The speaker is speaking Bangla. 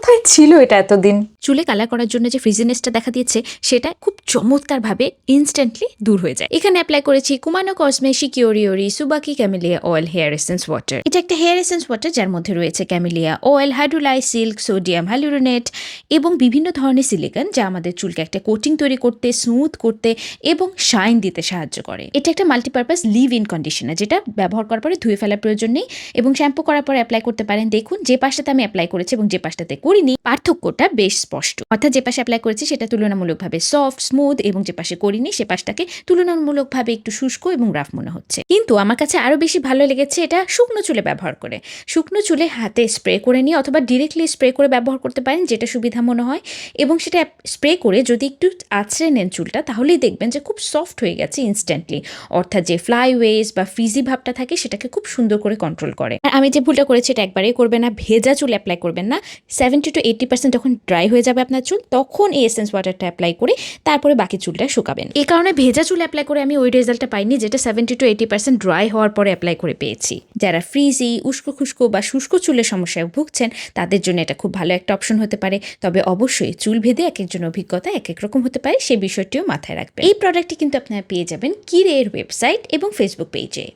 কোথায় ছিল এটা এতদিন? চুলে কালার করার জন্য যে ফ্রিজিনেসটা দেখা দিয়েছে, সেটা খুব চমৎকারভাবে ইনস্ট্যান্টলি দূর হয়ে যায়। এখানে অ্যাপ্লাই করেছি কুমানো কসমেশি কিওরিওরি সুবাকি camellia oil hair essence water এটা একটা হেয়ার এসেন্স ওয়াটার যার মধ্যে রয়েছে camellia oil hydrolyzed silk sodium hyaluronate এবং বিভিন্ন ধরনের সিলিকন যা আমাদের চুলকে একটা কোটিং তৈরি করতে স্মুথ করতে এবং শাইন দিতে সাহায্য করে। এটা একটা মাল্টিপারপাস লিভ ইন কন্ডিশনার যেটা ব্যবহার করার পরে ধুয়ে ফেলার প্রয়োজন নেই এবং শ্যাম্পু করার পরে অ্যাপ্লাই করতে পারেন। দেখুন, যে পাশটাতে আমি অ্যাপ্লাই করেছি এবং যে পাশটাতে করিনি, পার্থক্যটা বেশ স্পষ্ট। অর্থাৎ যে পাশে অ্যাপ্লাই করেছি সেটা তুলনামূলকভাবে সফট স্মুথ এবং যে পাশে করিনি সে পাশটাকে তুলনামূলকভাবে একটু শুষ্ক এবং রাফ মনে হচ্ছে। কিন্তু আমার কাছে আরও বেশি ভালো লেগেছে এটা শুকনো চুলে ব্যবহার করে। শুকনো চুলে হাতে স্প্রে করে নিয়ে অথবা ডিরেক্টলি স্প্রে করে ব্যবহার করতে পারেন, যেটা সুবিধা মনে হয়। এবং সেটা স্প্রে করে যদি একটু আছড়ে নেন চুলটা, তাহলেই দেখবেন যে খুব সফট হয়ে গেছে ইনস্ট্যান্টলি অর্থাৎ যে ফ্লাইওয়েজ বা ফ্রিজি ভাবটা থাকে সেটাকে খুব সুন্দর করে কন্ট্রোল করে। আর আমি যে ভুলটা করেছি এটা একবারেই করবেন না, ভেজা চুল অ্যাপ্লাই করবেন না। সেভেন্টি টু এইটি পার্সেন্ট যখন ড্রাই হয়ে যাবে আপনার চুল, তখন এই এসেন্স ওয়াটারটা অ্যাপ্লাই করে তারপরে বাকি চুলটা শুকাবেন। এই কারণে ভেজা চুল অ্যাপ্লাই করে আমি ওই রেজাল্টটা পাইনি, যেটা seventy two eighty percent dry হওয়ার পরে অ্যাপ্লাই করে পেয়েছি। যারা ফ্রিজি উস্কো খুস্কো বা শুষ্ক চুলের সমস্যায় ভুগছেন, তাদের জন্য এটা খুব ভালো একটা অপশন হতে পারে। তবে অবশ্যই চুল ভেদে এক একজন অভিজ্ঞতা এক এক রকম হতে পারে সেই বিষয়টিও মাথায় রাখবেন। এই প্রোডাক্টটি কিন্তু আপনারা পেয়ে যাবেন কিরের ওয়েবসাইট এবং ফেসবুক পেজে